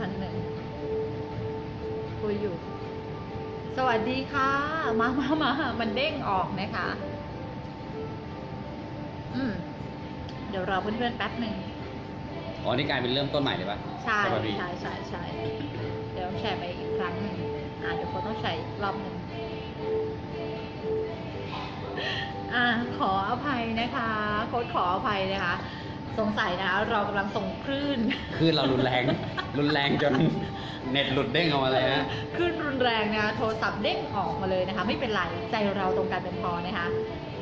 พันหนึ่งคุยอยู่ สวัสดีค่ะ มามามามันเด้งออกนะคะ อืม เดี๋ยวรอเพื่อนๆแป๊บหนึ่งอ๋อ นี่กลายเป็นเริ่มต้นใหม่เลยปะใช่ปะพี่ใช่ใช่ใช่เดี๋ยวแชร์ไปอีกครั้งหนึ่งอ่าเดี๋ยวโค้ดต้องใช้อีกรอบหนึ่งอ่าขออภัยนะคะโค้ดขออภัยนะคะ สงสัยนะคะเรากำลังส่งคลื่น คลื่นเรารุนแรง รุนแรงจนเน็ตหลุดเด้งออกมาเลยนะคลื่นรุนแรงนะคะโทรศัพท์เด้งออกมาเลยนะคะ ไม่เป็นไรใจเราตรงกันเป็นพอนะคะ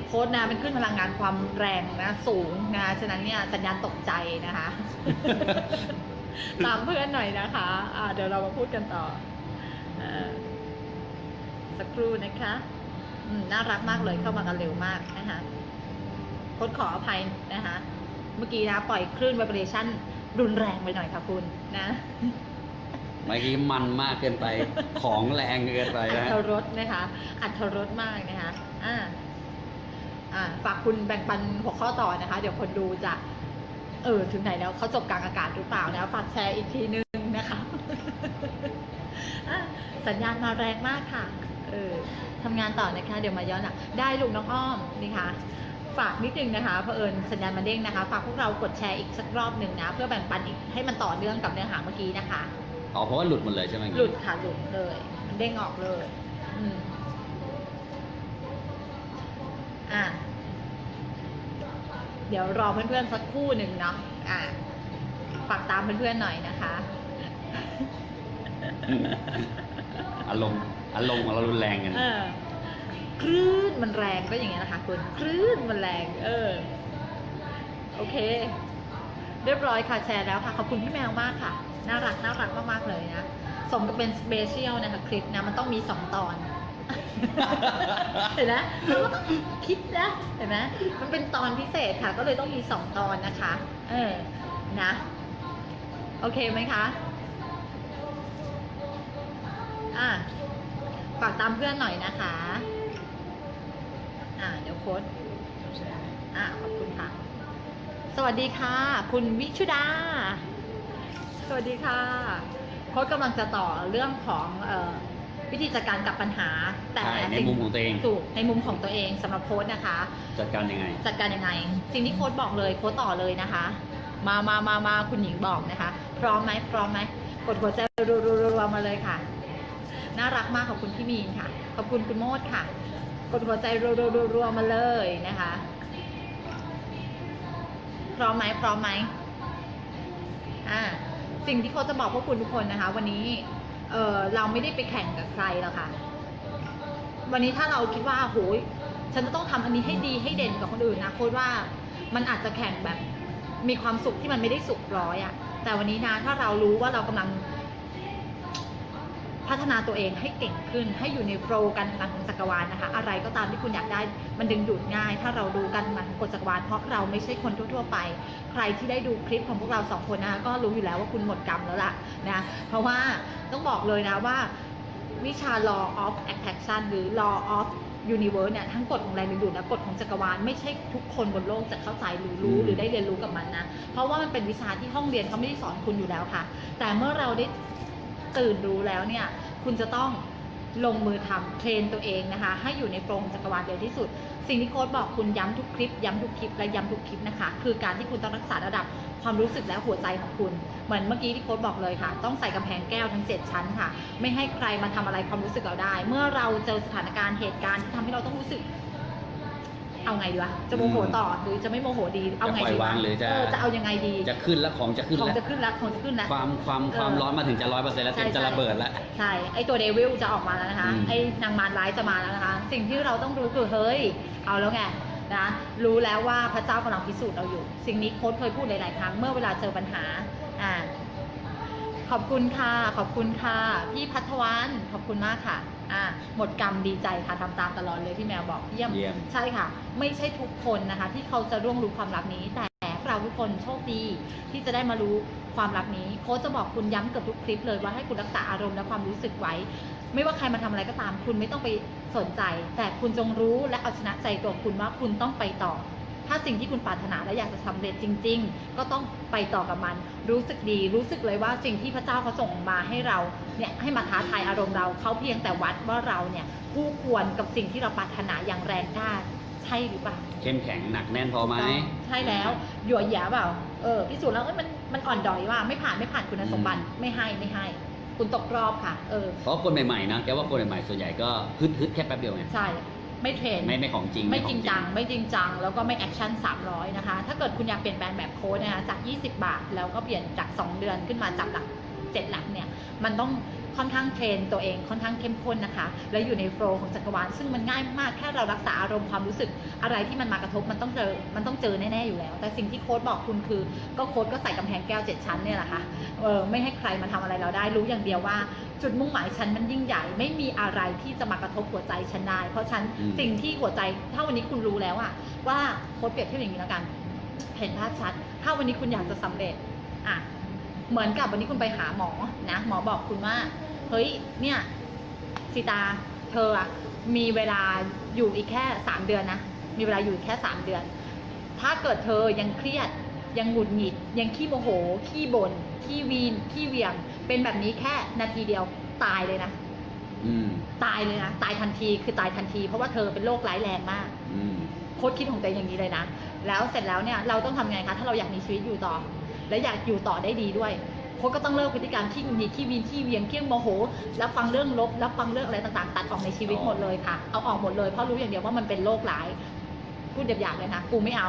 โค้ดนะเป็นขึ้นพลังงานความแรงนะสูงนะคะฉะนั้นเนี่ยสัญญาณตกใจนะคะ ตามเพื่อนหน่อยนะคะอ่าเดี๋ยวเรามาพูดกันต่อเออสักครู่นะคะอืมน่ารักมากเลยเข้ามากันเร็วมากนะคะโค้ดขออภัยนะคะ เมื่อกี้นะ ปล่อยคลื่น vibration รุนแรงไปหน่อยค่ะคุณนะเมื่อกี้มันมากเกินไป ของแรงเกินไปอันะธรสนะคะ อัธรสมากนะคะ อ่า อ่า ฝากคุณแบ่งปันหัวข้อต่อนะคะ เดี๋ยวคนดูจะ เออ ถึงไหนแล้วเขาจบกลางอากาศหรือเปล่านะ ฝากแชร์อีกทีนึงนะคะอะสัญญาณมาแรงมากค่ะ เออทำงานต่อนะคะ เดี๋ยวมาย้อนหลังได้ลูกน้องอ้อมนี่ค่ะ ฝากนิดนึงนะคะเผอิญสัญญาณมาเด้งนะคะ ฝากพวกเรากดแชร์อีกสักรอบหนึ่งนะ เพื่อแบ่งปันอีกให้มันต่อเนื่องกับเนื้อหาเมื่อกี้นะคะ อ๋อเพราะว่าหลุดหมดเลยใช่ไหมหลุดค่ะหลุดเลย มันเด้งออกเลยอืมอะเดี๋ยวรอเพื่อนๆสักครู่หนึ่งเนาะอะฝากตามเพื่อนๆหน่อยนะคะอืมอารมณ์อารมณ์ของเรารุนแรงกัน เออคลื่น มันแรงก็อย่างเงี้ยนะคะคุณคลื่นมันแรงเออโอเค เรียบร้อยค่ะแชร์แล้วค่ะ ขอบคุณพี่แมวมากค่ะ น่ารักน่ารักมากๆเลยนะสมกับเป็นสเปเชียลนะคะคลิปนะมันต้องมีสองตอนเห็นไหมเราก็ต้องคิดนะเห็นไหมมันเป็นตอนพิเศษค่ะ ก็เลยต้องมีสองตอนนะคะ เออนะ โอเคไหมคะอะฝากตามเพื่อนหน่อยนะคะ อ่าเดี๋ยวโค้ดอ่าขอบคุณค่ะ สวัสดีค่ะ คุณวิชุดา สวัสดีค่ะ โค้ดกำลังจะต่อเรื่องของเออวิธีจัดการกับปัญหา แต่ใช่ในสิ่มุมของตัวเอง ถูกในมุมของตัวเองสำหรับโค้ดนะคะ จัดการยังไง จัดการยังไง สิ่งที่โค้ดบอกเลยโค้ดต่อเลยนะคะ มามามามาคุณหญิงบอกนะคะ พร้อมไหมพร้อมไหมกดหัวใจรัวๆๆๆมาเลยค่ะ น่ารักมากขอบคุณพี่มีนค่ะ ขอบคุณคุณโมดค่ะ กดหัวใจรัวๆๆมาเลยนะคะ พร้อมไหมพร้อมไหมอ่าสิ่งที่เขาจะบอกพวกคุณทุกคนนะคะ วันนี้เออเราไม่ได้ไปแข่งกับใครหรอกค่ะ วันนี้ถ้าเราคิดว่าโหยฉันจะต้องทำอันนี้ให้ดีให้เด่นกว่าคนอื่นนะโค้ดว่ามันอาจจะแข่งแบบมีความสุขที่มันไม่ได้สุขร้อยอะแต่วันนี้นะถ้าเรารู้ว่าเรากำลัง พัฒนาตัวเองให้เก่งขึ้น ให้อยู่ในโฟล์การทำงานของจักรวาลนะคะ อะไรก็ตามที่คุณอยากได้มันดึงดูดง่าย ถ้าเราดูการทำงานของกฎจักรวาลเพราะเราไม่ใช่คนทั่วๆไป ใครที่ได้ดูคลิปของพวกเราสองคนนะคะก็รู้อยู่แล้วว่าคุณหมดกรรมแล้วล่ะนะเพราะว่าต้องบอกเลยนะว่าวิชา law of attraction หรือ law of universe เนี่ยทั้งกฎของแรงดึงดูดและกฎของจักรวาลไม่ใช่ทุกคนบนโลกจะเข้าใจหรือรู้หรือได้เรียนรู้กับมันนะ เพราะว่ามันเป็นวิชาที่ห้องเรียนเขาไม่ได้สอนคุณอยู่แล้วค่ะ แต่เมื่อเราได้ ตื่นรู้แล้วเนี่ย คุณจะต้องลงมือทำเทรนตัวเองนะคะ ให้อยู่ในโปรงจักรวาลเร็วที่สุด สิ่งที่โค้ดบอกคุณย้ำทุกคลิป ย้ำทุกคลิปและย้ำทุกคลิปนะคะ คือการที่คุณต้องรักษาระดับความรู้สึกและหัวใจของคุณ เหมือนเมื่อกี้ที่โค้ดบอกเลยค่ะ ต้องใส่กำแพงแก้วทั้ง 7 ชั้นค่ะ ไม่ให้ใครมาทำอะไรความรู้สึกเราได้ เมื่อเราเจอสถานการณ์เหตุการณ์ที่ทำให้เราต้องรู้สึก เอาไงดีวะจะโมโหต่อหรือจะไม่โมโหดีเอาไงจะปล่อดียวางหรือจะเออจะเอายังไงดี จะขึ้นแล้วของจะขึ้นของแล้วจะขึ้นแล้วของจะขึ้นแล้วความความความเออร้อนมาถึงจะร้อยเปอร์เซ็นต์แล้วใช่เต็มจะใช่ระเบิดแล้วใช่ไอตัวเดวิลจะออกมาแล้วนะคะอืมไอนางมารร้ายจะมาแล้วนะคะ สิ่งที่เราต้องรู้คือเฮ้ยเอาแล้วไงนะรู้แล้วว่าพระเจ้ากำลังพิสูจน์เราอยู่ สิ่งนี้โค้ดเคยพูดหลาย ๆ ครั้งเมื่อเวลาเจอปัญหาอ่า ขอบคุณค่ะ ขอบคุณค่ะ พี่พัทวันขอบคุณมากค่ะ อ่า หมดกรรมดีใจค่ะทำตามตลอดเลยที่แมวบอกเยี่ยมเยี่ยม ใช่ค่ะ ไม่ใช่ทุกคนนะคะ ที่เขาจะร่วงรู้ความลับนี้ แต่เราทุกคนโชคดีที่จะได้มารู้ความลับนี้ โค้ชจะบอกคุณย้ำเกือบทุกคลิปเลยว่าให้คุณรักษาอารมณ์และความรู้สึกไว้ ไม่ว่าใครมาทำอะไรก็ตาม คุณไม่ต้องไปสนใจ แต่คุณจงรู้และเอาชนะใจตัวคุณว่าคุณต้องไปต่อ ถ้าสิ่งที่คุณปรารถนาและอยากจะสำเร็จจริง ๆ ก็ต้องไปต่อกับมัน รู้สึกดี รู้สึกเลยว่าสิ่งที่พระเจ้าเขาส่งมาให้เราเนี่ยให้มาท้าทายอารมณ์เราเขาเพียงแต่วัดว่าเราเนี่ยคู่ควรกับสิ่งที่เราปรารถนาอย่างแรงกล้าใช่หรือเปล่าเข้มแข็งหนักแน่นพอไหมใช่แล้วหยวหยาเปล่าเออพิสูจน์แล้วเอ้ยมันมันอ่อนดอยว่าไม่ผ่านไม่ผ่านคุณสมบัติไม่ให้ไม่ให้ คุณตกรอบค่ะเออเพราะคนใหม่ๆนะแกว่าคนใหม่ๆส่วนใหญ่ก็ฮึดฮึดแค่แป๊บเดียวไงใช่ ไม่เทรนไม่ไม่ของจริงไม่ขอจริงจัง ไม่จริงจัง แล้วก็ไม่แอคชั่น 300 นะคะ ถ้าเกิดคุณอยากเปลี่ยนแปลงแบบโค้ดนะคะจาก 20 บาท แล้วก็เปลี่ยนจาก 2 เดือนขึ้นมาจับหลัก 7 หลักเนี่ย มันต้อง ค่อนข้างเทรนตัวเองค่อนข้างเข้มข้นนะคะ แล้วอยู่ในโฟล์ของจักรวาลซึ่งมันง่ายมากแค่เรารักษาอารมณ์ความรู้สึกอะไรที่มันมากระทบมันต้องเจอมันต้องเจอแน่ๆอยู่แล้ว แต่สิ่งที่โค้ดบอกคุณคือ ก็โค้ดก็ใส่กำแพงแก้วเจ็ดชั้นเนี่ยแหละค่ะเออไม่ให้ใครมาทำอะไรเราได้รู้อย่างเดียวว่า จุดมุ่งหมายฉันมันยิ่งใหญ่ไม่มีอะไรที่จะมากระทบหัวใจฉันได้เพราะฉันอืมสิ่งที่หัวใจถ้าวันนี้คุณรู้แล้วอะว่าโค้ดเปรียบเทียบอย่างนี้แล้วกัน เห็นภาพชัด ถ้าวันนี้คุณอยากจะสำเร็จอะเหมือนกับวันนี้คุณไปหาหมอนะ หมอบอกคุณว่า เฮ้ยเนี่ยสิตาเธออะมีเวลาอยู่อีกแค่สามเดือนนะมีเวลาอยู่อีกแค่สามเดือน ถ้าเกิดเธอยังเครียดยังหงุดหงิด ยังขี้โมโห ขี้บน่นขี้วีนขี้เหวียง เป็นแบบนี้แค่นาทีเดียวตายเลยนะอืมตายเลยนะตายทันทีคือตายทันที เพราะว่าเธอเป็นโรคร้ายแรงมาก อืมโค้ดคิดของตัวเองอย่างนี้เลยนะ แล้วเสร็จแล้วเนี่ยเราต้องทำไงคะ ถ้าเราอยากมีชีวิตอยู่ต่อ และอยากอยู่ต่อได้ดีด้วย โค้ดก็ต้องเลิกพฤติกรรมที่มีที่วีนที่เวียงเกี้ยงโมโหแล้วฟังเรื่องลบแล้วฟังเรื่องอะไรต่างๆ ตัดออกในชีวิตอ๋อหมดเลยค่ะ เอาออกหมดเลยเพราะรู้อย่างเดียวว่ามันเป็นโรคร้าย พูดหยาบๆเลยนะกูไม่เอา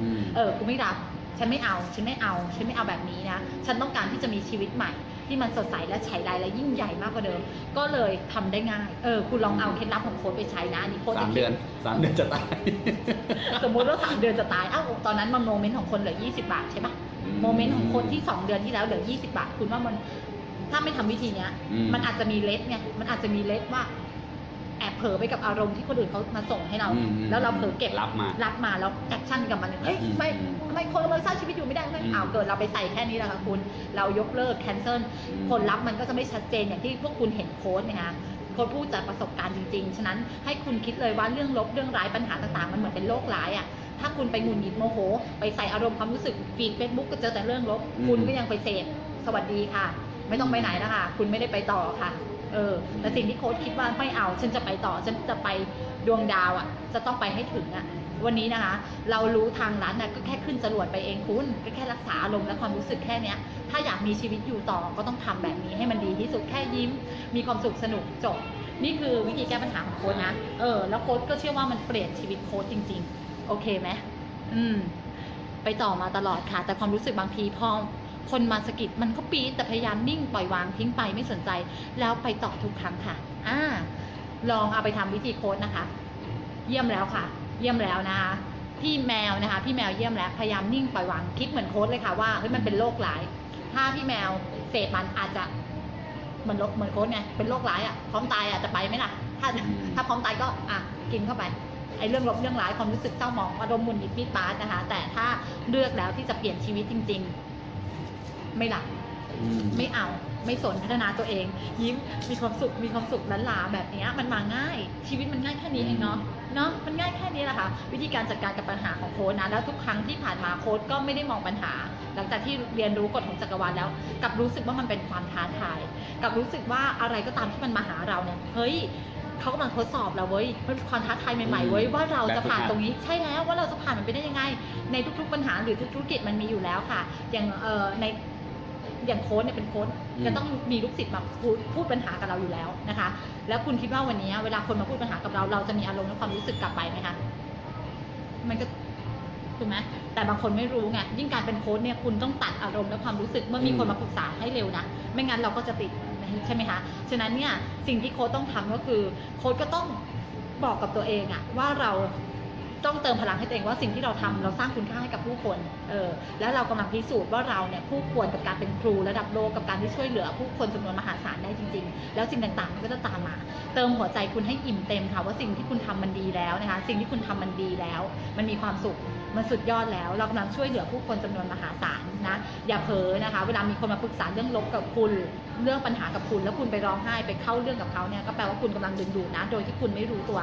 อืมเออกูไม่รับฉันไม่เอา ฉันไม่เอา ฉันไม่เอาแบบนี้นะ ฉันต้องการที่จะมีชีวิตใหม่ ที่มันสดใสและฉายไรและยิ่งใหญ่มากกว่าเดิม ก็เลยทำได้ง่ายเออคุณลองเอาเคล็ดลับของโค้ดไปใช้นะอันนี้โค้ดสามจะคิเดือนสามเดือนจะตายสมมุติว่าสามเดือนจะตายเอ้าตอนนั้นมันโมเมนต์ของคนเหลือ20บาทใช่ปะอืมโมเมนต์ของคนที่2เดือนที่แล้วเหลือ20บาท คุณว่ามันถ้าไม่ทำวิธีเนี้ยอืมมันอาจจะมีเลสไงมันอาจจะมีเลสว่า แอบเผลอไปกับอารมณ์ที่คนอื่นเขามาส่งให้เราอืมแล้วเราเผลอเก็บรับมารับมาแล้วแอคชั่นกับมันเฮ้ยอืมไม่อืมทำไมคนเราสร้างชีวิตอยู่ไม่ได้ไม่อืมอ้าวเกิดเราไปใส่แค่นี้แหละค่ะคุณ เรายกเลิกแคนเซิลอืม ผลลัพธ์มันก็จะไม่ชัดเจนอย่างที่พวกคุณเห็นโค้ดนะคะโค้ดพูดจากประสบการณ์จริงๆ ฉะนั้นให้คุณคิดเลยว่าเรื่องลบเรื่องร้ายปัญหาต่างๆ มันเหมือนเป็นโรคร้ายอะถ้าคุณไปหงุนหงิดโมโห ไปใส่อารมณ์ความรู้สึกฟีดเฟซบุ๊กก็เจอแต่เรื่องลบอืม คุณก็ยังไปเสพสวัสดีค่ะ ไม่ต้องไปไหนแล้วค่ะคุณไม่ได้ไปต่อค่ะ เออแต่สิ่งที่โค้ดคิดว่าไม่เอา ฉันจะไปต่อ ฉันจะไปดวงดาวอะ จะต้องไปให้ถึงอะ วันนี้นะคะ เรารู้ทางนั้นนะก็แค่ขึ้นจรวดไปเองคุณ ก็แค่รักษาอารมณ์และความรู้สึกแค่เนี้ย ถ้าอยากมีชีวิตอยู่ต่อก็ต้องทำแบบนี้ให้มันดีที่สุดแค่ยิ้ม มีความสุขสนุกจบ นี่คือวิธีแก้ปัญหาของโค้ดนะ เออ แล้วโค้ดก็เชื่อว่ามันเปลี่ยนชีวิตโค้ดจริง ๆ โอเคไหมอืม ไปต่อมาตลอดค่ะ แต่ความรู้สึกบางทีพอ คนมาสะกิดมันก็ปี๊ดแต่พยายามนิ่งปล่อยวางทิ้งไปไม่สนใจ แล้วไปต่อทุกครั้งค่ะอ่าลองเอาไปทำวิธีโค้ดนะคะ เยี่ยมแล้วค่ะ เยี่ยมแล้วนะคะพี่แมวนะคะ พี่แมวเยี่ยมแล้วพยายามนิ่งปล่อยวางคิดเหมือนโค้ดเลยค่ะว่าเฮ้ยมันเป็นโรคร้าย ถ้าพี่แมวเสพมันอาจจะเหมือนโรคเหมือนโค้ดไงเป็นโรคร้ายอะพร้อมตายอาจจะไปไหมล่ะ ถ้าอืมถ้าพร้อมตายก็อะกินเข้าไปไอ้เรื่องลบเรื่องร้ายความรู้สึกเศร้าหมองอารมณ์หมุนหงิดปีดปาดนะคะ แต่ถ้าเลือกแล้วที่จะเปลี่ยนชีวิตจริง ๆ ไม่หลับอืมไม่เอาไม่สนพัฒนาตัวเอง ยิ้มมีความสุขมีความสุขล้านลาแบบเนี้ยมันมาง่าย ชีวิตมันง่ายแค่นี้เองเนาะเนาะมันง่ายแค่นี้แหละค่ะวิธีการจัดการกับปัญหาของโค้ดนะแล้วทุกครั้งที่ผ่านมาโค้ดก็ไม่ได้มองปัญหา หลังจากที่เรียนรู้กฎของจักรวาลแล้วกลับรู้สึกว่ามันเป็นความท้าทายกลับรู้สึกว่าอะไรก็ตามที่มันมาหาเราเนี่ยเฮ้ยเขากำลังทดสอบเราเว้ยมันเป็นความท้าทายใหม่ๆเว้ยว่าเราจะผ่านตรงนี้ใช่แล้วว่าเราจะผ่านมันไปได้ยังไง ในทุกๆปัญหาหรือทุกธุรกิจมันมีอยู่แล้วค่ะ อย่างเอ่อใน อย่างโค้ดเนี่ยเป็นโค้ดอืมจะต้องมีลูกศิษย์มาพูดพูดปัญหากับเราอยู่แล้วนะคะ แล้วคุณคิดว่าวันนี้เวลาคนมาพูดปัญหากับเรา เราจะมีอารมณ์และความรู้สึกกลับไปไหมคะมันก็ถูกไหมแต่บางคนไม่รู้ไงยิ่งการเป็นโค้ดเนี่ยคุณต้องตัดอารมณ์และความรู้สึกเมื่อมีคนมาปรึกษาให้เร็วนะไม่งั้นเราก็จะติดใช่ไหมคะฉะนั้นเนี่ยสิ่งที่โค้ดต้องทำก็คือโค้ดก็ต้องบอกกับตัวเองอะว่าเรา ต้องเติมพลังให้ตัวเองว่าสิ่งที่เราทำเราสร้างคุณค่าให้กับผู้คนเออแล้วเรากำลังพิสูจน์ว่าเราเนี่ยคู่ควรกับการเป็นครูระดับโลกกับการที่ช่วยเหลือ ผู้คนจำนวนมหาศาลได้จริง ๆ แล้วสิ่งต่างๆมันก็จะตามมา เติมหัวใจคุณให้อิ่มเต็มค่ะว่าสิ่งที่คุณทำมันดีแล้วนะคะสิ่งที่คุณทำมันดีแล้ว มันมีความสุขมันสุดยอดแล้ว เรากำลังช่วยเหลือผู้คนจำนวนมหาศาลนะอย่าเผลอนะคะ เวลามีคนมาปรึกษาเรื่องลบกับคุณ เรื่องปัญหากับคุณ แล้วคุณไปร้องไห้ไปเข้าเรื่องกับเขาเนี่ยก็แปลว่าคุณกำลังดึงดูดนะ โดยที่คุณไม่รู้ตัว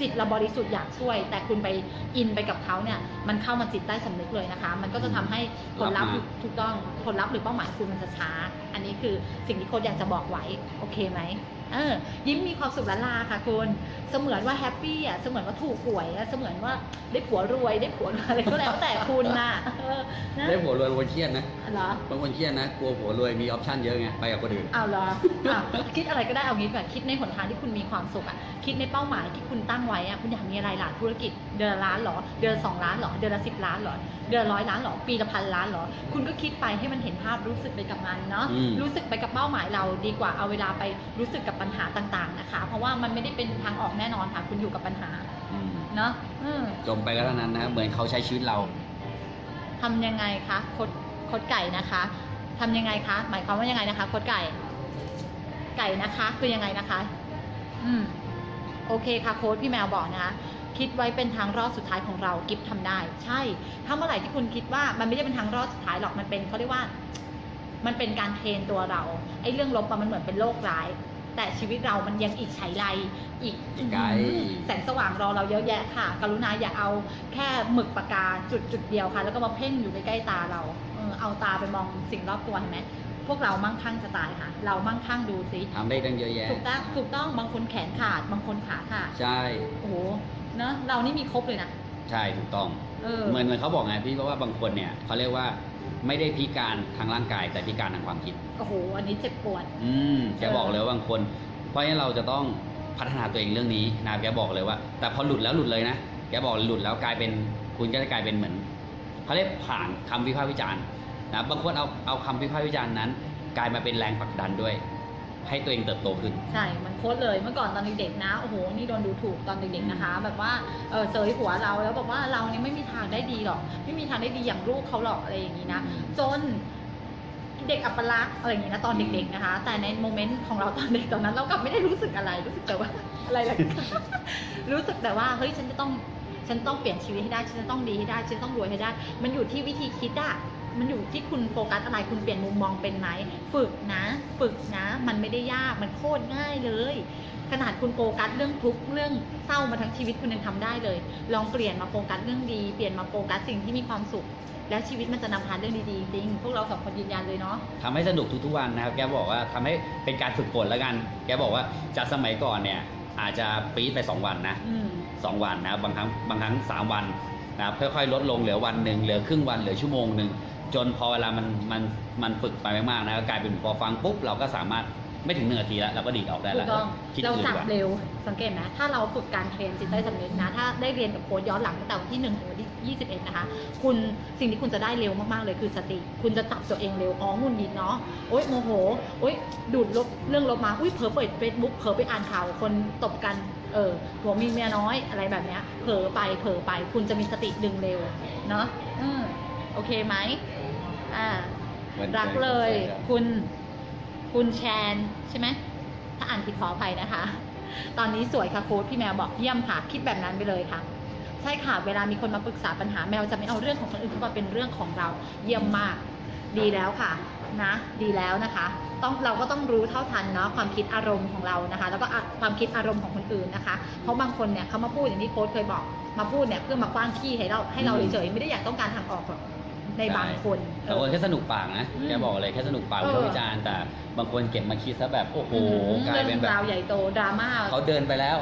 จิตเราบริสุทธิ์อยากช่วย แต่คุณไปอินไปกับเขาเนี่ย มันเข้ามาจิตใต้สำนึกเลยนะคะ มันก็จะทำให้ผลลัพธ์รับมาถูกต้องผลลัพธ์หรือเป้าหมายคุณมันจะช้า อันนี้คือสิ่งที่โค้ชอยากจะบอกไว้โอเคไหมเออยิ้มมีความสุขละลาค่ะคุณเสมือนว่าแฮปปี้อะเสมือนว่าถูกหวยอะเสมือนว่าได้ผัวรวยได้ผัวอะไรก็แล้วแต่คุณน่ะเออนะได้ผัวรวยบางคนเครียดนะเหรอบางคนเครียดนะกลัวผัวรวยมีออปชั่นเยอะไงไปกับคนอื่นเอาเหรออะคิดอะไรก็ได้เอางี้ก่อนคิดในหนทางที่คุณมีความสุขอะ คิดในเป้าหมายที่คุณตั้งไว้อะคุณอยากมีอะไรล่ะธุรกิจเดือนละล้านเหรอ เดือนละสองล้านเหรอ เดือนละสิบล้านเหรอ เดือนละร้อยล้านเหรอ ปีละพันล้านเหรอ คุณก็คิดไปให้มันเห็นภาพรู้สึกไปกับมันเนาะ อืม รู้สึกไปกับเป้าหมายเราดีกว่าเอาเวลาไปรู้สึกกับปัญหาต่างๆนะคะ เพราะว่ามันไม่ได้เป็นทางออกแน่นอนค่ะ คุณอยู่กับปัญหา อืมเนาะอืมจมไปก็เท่านั้นนะ เหมือนเขาใช้ชีวิตเรา ทำยังไงคะโคดโคดไก่นะคะทำยังไงคะ หมายความว่ายังไงนะคะโคดไก่ ไก่นะคะ คือยังไงนะคะ อืม โอเคค่ะโค้ดพี่แมวบอกนะคะคิดไว้เป็นทางรอดสุดท้ายของเรากิฟทำได้ ใช่ถ้าเมื่อไหร่ที่คุณคิดว่ามันไม่ได้เป็นทางรอดสุดท้ายหรอกมันเป็นเขาเรียกว่า มันเป็นการเทรนตัวเราไอ้เรื่องลบอะมันเหมือนเป็นโรคร้าย แต่ชีวิตเรามันยังอีกไฉไลอีกอีกไกลแสงสว่างรอเราเยอะแยะค่ะ กรุณาอย่าเอาแค่หมึกปากกาจุดจุดเดียวค่ะ แล้วก็มาเพ่งอยู่ใกล้ๆตาเราเออเอาตาไปมองสิ่งรอบตัวเห็นไหม พวกเรามั่งคั่งจะตายค่ะ เรามั่งคั่งดูสิทำได้ตั้งเยอะแยะถูกต้องถูกต้องบางคนแขนขาด บางคนขาขาดใช่โอ้โหเนอะเรานี่มีครบเลยนะใช่ถูกต้องเออเหมือนเหมือนเขาบอกไงพี่เพราะว่าบางคนเนี่ยเขาเรียกว่าไม่ได้พิการทางร่างกายแต่พิการทางความคิดโอ้โหอันนี้เจ็บปวด อืมแกบอกเลยว่าบางคน เพราะฉะนั้นเราจะต้องพัฒนาตัวเองเรื่องนี้นะแกบอกเลยว่า แต่พอหลุดแล้วหลุดเลยนะแกบอกหลุดแล้วกลายเป็นคุณก็จะกลายเป็นเหมือนเขาเรียกผ่านคำวิพากษ์วิจารณ์ นะบางคนเอาเอาคำวิพากษ์วิจารณ์นั้น กลายมาเป็นแรงผลักดันด้วย ให้ตัวเองเติบโตขึ้น ใช่ มันโค้ดเลย เมื่อก่อนตอนเด็กๆนะ โอ้โห นี่โดนดูถูกตอนเด็กๆนะคะ แบบว่า เออเซยหัวเราแล้วบอกว่าเราเนี่ยไม่มีทางได้ดีหรอก ไม่มีทางได้ดีอย่างลูกเขาหรอกอะไรอย่างนี้นะ จนเด็กอัปลักษณ์อะไรอย่างนี้นะตอนเด็กๆนะคะ แต่ในโมเมนต์ของเราตอนเด็กตอนนั้นเรากลับไม่ได้รู้สึกอะไร รู้สึกแต่ว่าอะไรล่ะ รู้สึกแต่ว่า เฮ้ย ฉันจะต้อง ฉันต้องเปลี่ยนชีวิตให้ได้ ฉันจะต้องดีให้ได้ ฉันต้องรวยให้ได้ มันอยู่ที่วิธีคิดอะ มันอยู่ที่คุณโฟกัสอะไรคุณเปลี่ยนมุมมองเป็นไหมฝึกนะ ฝึกนะ มันไม่ได้ยากมันโคตรง่ายเลย ขนาดคุณโฟกัสเรื่องทุกข์เรื่องเศร้ามาทั้งชีวิตคุณยังทำได้เลย ลองเปลี่ยนมาโฟกัสเรื่องดีเปลี่ยนมาโฟกัสสิ่งที่มีความสุข แล้วชีวิตมันจะนำพาเรื่องดีๆจริงพวกเราสองคนยืนยันเลยเนาะทำให้สนุกทุกๆวันนะครับแกบอกว่าทำให้เป็นการฝึกฝนแล้วกัน แกบอกว่าจากสมัยก่อนเนี่ยอาจจะปี๊ดไป 2 วันนะอืมสองวันนะครับบางครั้งบางครั้งสามวันนะครับค่อยๆ ลดลงเหลือวันหนึ่งเหลือครึ่งวันเหลือชั่วโมงหนึ่ง จนพอเวลามันมันมันฝึกไปมากๆนะก็กลายเป็นพอฟังปุ๊บเราก็สามารถไม่ถึงหนึ่งนาทีแล้วเราก็ดีดออกได้ถูแล้วกต้องคิดเราอื่นจัดีบกว่าเร็วสังเกตไหมถ้าเราฝึกการเทรนจิตใต้สำนึกนะ ถ้าได้เรียนกับโค้ชย้อนหลังตั้งแต่วันที่หนึ่งถึงวันที่ยี่สิบเอ็ดนะคะ คุณสิ่งที่คุณจะได้เร็วมากๆเลยคือสติ คุณจะจับตัวเองเร็วอ๋อหงุนยินเนาะโอ๊ยโมโหโอ๊ยดูดลบเรื่องลบมาอุ้ยเผลอเปิดเฟซบุ๊กเผลอไปอ่านข่าวคนตบกันเออผัวมีเมียน้อยอะไรแบบเนี้ยเผลอไปเผลอไป คุณจะมีสติดึงเร็วเนาะอืมโอเคไหม อ่ารักเลยคุณ คุณแชนใช่ไหม ถ้าอ่านผิดขออภัยนะคะ ตอนนี้สวยค่ะโค้ดพี่แมวบอกเยี่ยมค่ะ คิดแบบนั้นไปเลยค่ะ ใช่ค่ะ เวลามีคนมาปรึกษาปัญหาแมวจะไม่เอาเรื่องของคนอื่นเข้ามาเป็นเรื่องของเรา เยี่ยมมาก ดีแล้วค่ะ นะ ดีแล้วนะคะ ต้องเราก็ต้องรู้เท่าทันเนาะความคิดอารมณ์ของเรานะคะ แล้วก็อะความคิดอารมณ์ของคนอื่นนะคะ เพราะบางคนเนี่ยเขามาพูดอย่างที่โค้ดเคยบอก มาพูดเนี่ยเพื่อมากว้างขี้ให้เราให้เราอืมเฉยๆไม่ได้อยากต้องการทางออกหรอก ในบางคนแต่คนแค่สนุกปากนะอืมแกบอกเลยแค่สนุกปากเออวิพากษ์วิจารณ์แต่บางคนเก็บมาคิดซะแบบโอ้โหอืมกลายเป็นแบบเรื่องราวใหญ่โตดราม่าเขาเดินไปแล้ว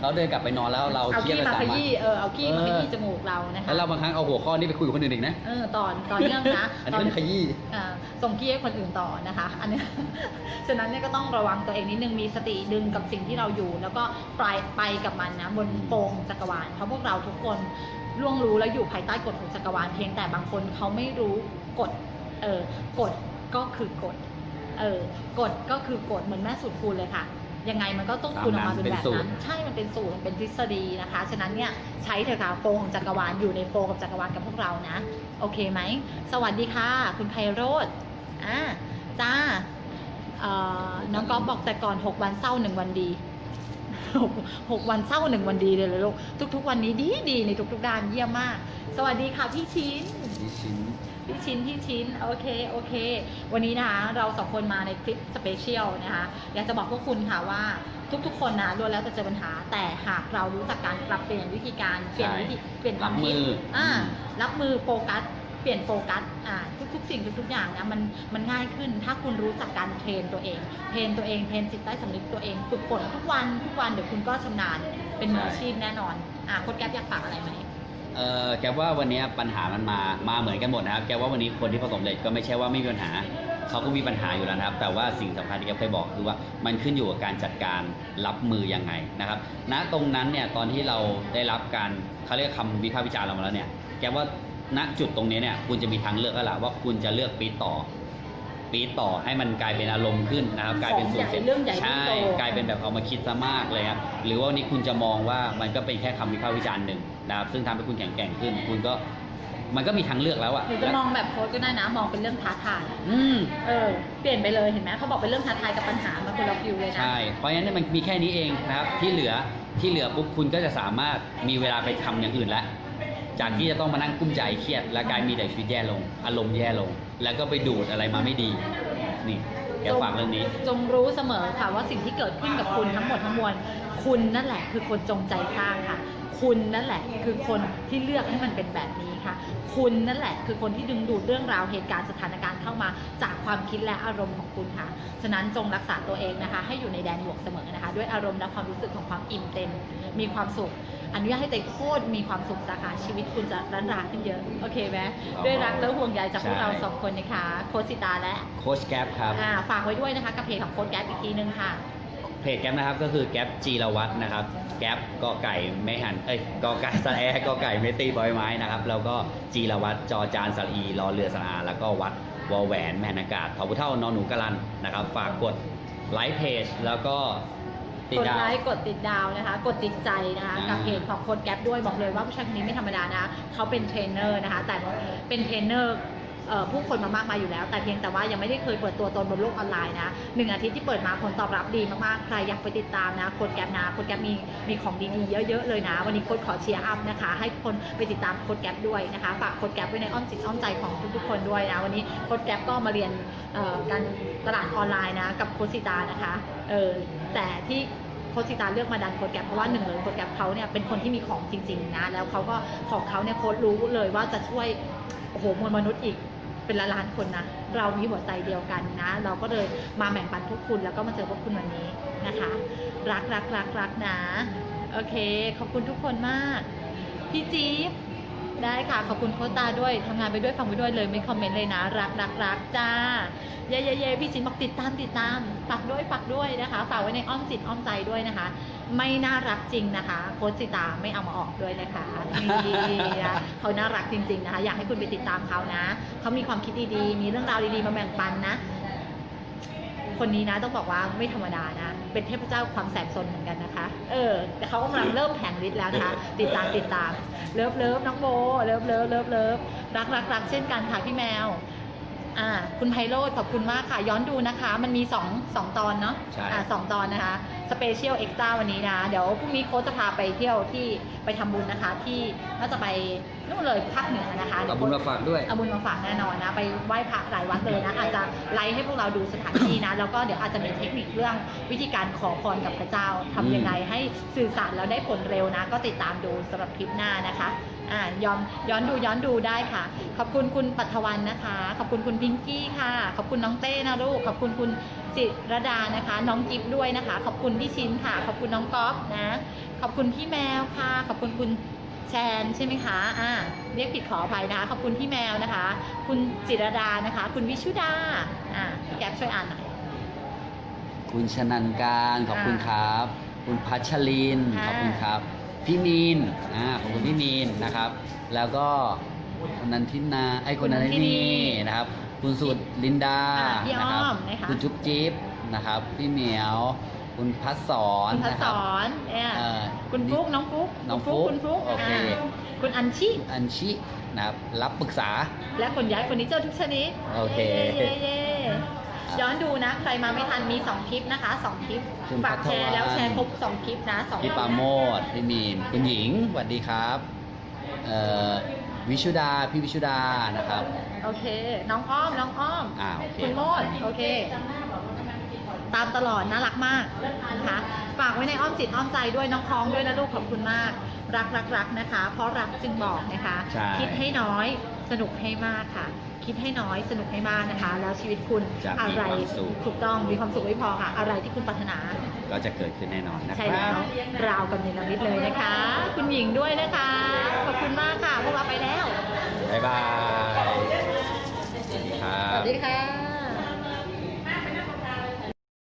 เขาเดินกลับไปนอนแล้วเราเอาเครียดขี้ไปมาสามขวันยี้เออเอาขี้มาขยี้เออจมูกเรานะคะแล้วเราบางครั้งเอาหัวข้อนี้ไปคุยกับคนอื่นอีกนะเออตอนตอนเนื่องนะอันนี้เป็นขยี้อ่าส่งขี้ให้คนอื่นต่อนะคะ อันเนี้ยฉะนั้นเนี่ยก็ต้องระวังตัวเองนิดนึงมีสติดึงกับสิ่งที่เราอยู่ แล้วก็ปลายไปกับมันนะบนโปงจักรวาลเพราะพวกเราทุกคน ล่วงรู้แล้วอยู่ภายใต้กฎของจักรวาลเพียงแต่บางคนเขาไม่รู้กฎเออกฎก็คือกฎเออกฎก็คือกฎเหมือนแม่สูตรคูณเลยค่ะยังไงมันก็ต้องคูณออกมาเป็นแบบเป็นสูตนั้นรใช่ มันเป็นสูตรมันเป็นทฤษฎีนะคะ ฉะนั้นเนี่ยใช้เถอะค่ะโฟของจักรวาลอยู่ในโฟกับจักรวาลกับพวกเรานะ โอเคไหม สวัสดีค่ะ คุณไพโรธอ่าจ้าเอ่อน้องก๊อฟบอกแต่ก่อน 6 วันเศร้าหนึ่งวันดี หกหกวันเศร้าหนึ่งวันดีเลยเลยลูกทุก ๆ วันนี้ดีดีในทุกๆด้านเยี่ยมมาก สวัสดีค่ะพี่ชิ้นดิชิ้นพี่ชิ้นพี่ชิ้นโอเคโอเค วันนี้นะคะเราสองคนมาในคลิปสเปเชียลนะคะอยากจะบอกพวกคุณค่ะว่าทุกๆ คนนะล้วนแล้วจะเจอปัญหา แต่หากเรารู้จักการปรับเปลี่ยนวิธีการเปลี่ยนวิธีเปลี่ยนความคิดรับมืออ่อ่ารับมือโฟกัส เปลี่ยนโฟกัสอ่าทุกๆ สิ่งทุกๆอย่างนะมันมันง่ายขึ้น ถ้าคุณรู้จักการเทรนตัวเอง เทรนตัวเองเทรนจิตใต้สำนึกตัวเองฝึกฝนทุกวันทุกวันเดี๋ยวคุณก็ชำนาญเป็นมืออาชีพแน่นอนอ่าโค้ดแก๊ปอยากฝากอะไรไหม เออแกว่าวันนี้ปัญหามันมามาเหมือนกันหมดนะครับ แกว่าวันนี้คนที่ประสบความสำเร็จก็ไม่ใช่ว่าไม่มีปัญหาเขาก็มีปัญหาอยู่แล้วนะครับ แต่ว่าสิ่งสำคัญที่แกเคยบอกคือว่ามันขึ้นอยู่กับการจัดการรับมือยังไงนะครับ ณตรงนั้นเนี่ยตอนที่เราได้รับการเขาเรียกคำวิพากษ์วิจารณ์เรามาแล้วเนี่ย แกว่า ณจุดตรงนี้เนี่ยคุณจะมีทางเลือกแล้วล่ะว่าคุณจะเลือกปีดต่อ ปีดต่อให้มันกลายเป็นอารมณ์ขึ้นนะครับกลายเป็นส่วนของใหญ่เรื่องใหญ่ใช่เรื่องโต กลายเป็นแบบเอามาคิดซะมากเลยครับหรือว่าวันนี้คุณจะมองว่ามันก็เป็นแค่คำวิพากษ์วิจารณ์หนึ่งนะครับซึ่งทำให้คุณแข็งแกร่งขึ้น คุณก็มันก็มีทางเลือกแล้วอะหรือจะมองแบบโค้ดก็ได้นะ มองเป็นเรื่องท้าทาย อืม เออ เปลี่ยนไปเลยเห็นไหมเขาบอกเป็นเรื่องท้าทายกับปัญหามาคนละฟิวเลยนะ ใช่ เพราะฉะนั้นเนยมันมีแค่นี้เองนะครับ ที่เหลือที่เหลือปุ๊บคุณก็จะสามารถมีเวลาไปทำอย่างอื่นแล้ว จากที่จะต้องมานั่งกุ้มใจเครียด และกลายมีแต่ชีวิตแย่ลง อารมณ์แย่ลง แล้วก็ไปดูดอะไรมาไม่ดี นี่แกฝากเรื่องนี้ จงรู้เสมอค่ะว่าสิ่งที่เกิดขึ้นกับคุณทั้งหมดทั้งมวลคุณนั่นแหละคือคนจงใจสร้างค่ะ คุณนั่นแหละคือคนที่เลือกให้มันเป็นแบบนี้ค่ะ คุณนั่นแหละคือคนที่ดึงดูดเรื่องราวเหตุการณ์สถานการณ์เข้ามา จากความคิดและอารมณ์ของคุณค่ะ ฉะนั้นจงรักษาตัวเองนะคะ ให้อยู่ในแดนบวกเสมอนะคะ ด้วยอารมณ์และความรู้สึกของความอิ่มเต็ม มีความสุข อนุญาตให้ใจโคตรมีความสุขสาขาชีวิตคุณจะร้านราขึ้นเยอะ โอเคไหมด้วยรักและห่วงใยจากพวกเราใช่สองคนนะคะโคชสิตาและโค้ชแก๊ปครับ อ่าฝากไว้ด้วยนะคะกับเพจของโค้ดแก๊ปอีกทีนึงค่ะ เพจแก๊ปนะครับก็คือแก๊ปจีรวัตรนะครับ แก๊ปกอไก่ไม่หัน เอ้ยกอไก่สระแอกอไก่ไม่ตีบอยไม้นะครับ แล้วก็จีรวัตรจอจานสระอีรอเรือสระอาแล้วก็วัดวอแหวนแมนอากาศทอพุเท่านอนหนูกะลันนะครับ ฝากกดไลค์เพจแล้วก็ ติดกดดาวไลค์กดติดดาวนะคะ กดติดใจนะคะอ่ากักับเพจของโค้ดแก๊ปด้วยบอกเลยว่าผู้ชายคนนี้ไม่ธรรมดานะเขาเป็นเทรนเนอร์นะคะ แต่เป็นเทรนเนอร์เอ่อผู้คนมามากมายอยู่แล้ว แต่เพียงแต่ว่ายังไม่ได้เคยเปิดตัวตนบนโลกออนไลน์นะหนึ่งอาทิตย์ที่เปิดมาผลตอบรับดีมากๆ ใครอยากไปติดตามนะโค้ดแก๊ปนะโค้ดแก๊ปมีมีของดีๆเยอะๆเลยนะ วันนี้โค้ดขอเชียร์อัพนะคะ ให้ทุกคนไปติดตามโค้ดแก๊ปด้วยนะคะฝากโค้ดแก๊ปไว้ในอ้อมจิตอ้อมใจของทุกๆคนด้วยนะ วันนี้โค้ดแก๊ปก็มาเรียนเอ่อการตลาดออนไลน์นะกับโค้ดสิตานะคะเออแต่ที่ โคชสิตาเลือกมาดันโค้ดแกรปเพราะว่าหนึ่งเลยโค้ดแกรปเขาเนี่ยเป็นคนที่มีของจริง ๆ นะ แล้วเขาก็ของเขาเนี่ยโค้ดรู้เลยว่าจะช่วยโอ้โหมวลมนุษย์อีกเป็นล้านๆคนนะเรามีหัวใจเดียวกันนะ เราก็เลยมาแบ่งปันทุกคุณแล้วก็มาเจอพวกคุณวันนี้นะคะ รักรักรักรักนะ โอเค ขอบคุณทุกคนมาก พี่จี๊บ ได้ค่ะ ขอบคุณโค้ชตาด้วยทำงานไปด้วยฟังไปด้วยเลยไม่คอมเมนต์เลยนะ รักรักรักจ้า เย่เย่เย่พี่ชินบอกติดตามติดตามฝากด้วยฝากด้วยนะคะฝากไว้ในอ้อมจิตอ้อมใจด้วยนะคะ ไม่น่ารักจริงนะคะ โค้ชสิตาไม่เอามาออกด้วยนะคะนี่นะเขาน่ารักจริง ๆนะคะ อยากให้คุณไปติดตามเขานะเขามีความคิดดีๆ มีเรื่องราวดีๆมาแบ่งปันนะ คนนี้นะต้องบอกว่าไม่ธรรมดานะ เป็นเทพเจ้าความแสบสนเหมือนกันนะคะ เออ แต่เขากำลังเริ่มแผงฤทธิ์แล้วนะคะ ติดตามติดตาม เลิฟเลิฟน้องโบ เลิฟเลิฟเลิฟเลิฟรักรักรักเช่นกันค่ะพี่แมว อ่า คุณไพโรธขอบคุณมากค่ะ ย้อนดูนะคะ มันมีสองสองตอนเนาะใช่ อ่าสองตอนนะคะสเปเชียลเอ็กซ์ตร้าวันนี้นะเดี๋ยวพรุ่งนี้โค้ชจะพาไปเที่ยวที่ไปทำบุญนะคะ ที่น่าจะไปนู่นเลยภาคเหนือนะคะเดี๋เอายวบุญโค้ชมาฝากด้วย เอาบุญมาฝากแน่นอนนะ ไปไหว้พระหลายวัดเลยนะ อาจจะไลฟ์ให้พวกเราดูสถานที่นะ แล้วก็เดี๋ยวอาจจะมีเทคนิคเรื่องวิธีการขอพรกับพระเจ้าทำยังไงให้สื่อสารแล้วได้ผลเร็วนะ ก็ติดตามดูสำหรับคลิปหน้านะคะ อ่าย้อนย้อนดูย้อนดูได้ค่ะ ขอบคุณคุณปัทวันนะคะ ขอบคุณคุณพิงกี้ค่ะ ขอบคุณน้องเต้นะลูก ขอบคุณคุณจิรดานะคะ น้องกิฟด้วยนะคะ ขอบคุณพี่ชินค่ะ ขอบคุณน้องก๊อฟนะ ขอบคุณพี่แมวค่ะ ขอบคุณคุณแชนใช่ไหมคะ อ่า เรียกผิดขออภัยนะคะ ขอบคุณพี่แมวนะคะ คุณจิรดานะคะ คุณวิชุดา อ่าพี่แก๊ปช่วยอ่านหน่อย คุณชนันการ ขอบคุณครับ คุณพัชริน ขอบคุณครับ พี่มีนอ่าขอบคุณพี่มีนนะครับ แล้วก็คุณนันทินาไอ้ยคุณนันทินีนะครับ คุณสุดลินดาอ่าพี่นะครัอ้อมนะคะ คุณจุ๊บจิ๊บนะครับ พี่เหมียว คุณพัศสอนคุณพันะศครับรเนี่ยเอ่อคุณฟลุกน้องฟลุกน้องฟลุ๊กคุณฟลุกโอเคาคุณอัญชิ อัญชินะครับรับปรึกษา และคนย้ายเฟอร์นิเจอร์ทุกชนิดโอเคเย้เย้เย้ ย้อนดูนะ ใครมาไม่ทันมี 2 คลิปนะคะ 2 คลิป คุณฝากแชร์พัทรวรรณ แล้วแชร์ครบ 2 คลิปนะสองพี่ปราโมดพี่มีนคุณหญิงสวัสดีครับเอ่อวิชุดาพี่วิชุดานะครับ โอเค น้องอ้อม น้องอ้อม อ่าโอเค คุณโมดโอเค ตามตลอดน่ารักมากนะคะ ฝากไว้ในอ้อมจิตอ้อมใจด้วยน้องพ้องด้วยนะลูกขอบคุณมาก รักรักรักนะคะ เพราะรักจึงบอกนะคะ ใช่ คิดให้น้อย สนุกให้มากค่ะ คิดให้น้อยสนุกให้มากนะคะ แล้วชีวิตคุณจะมีอะไรความสุข ถูกต้องมีความสุขไม่พอค่ะ อะไรที่คุณปรารถนา ก็จะเกิดขึ้นแน่นอนนะคใช่รัแล้วบ ราวกับเนรมิตเลยนะคะ คุณหญิงด้วยนะคะ ขอบคุณมากค่ะ พวกเราไปแล้วบ๊ายบาย สวัสดีครัสวับ สดีค่ะ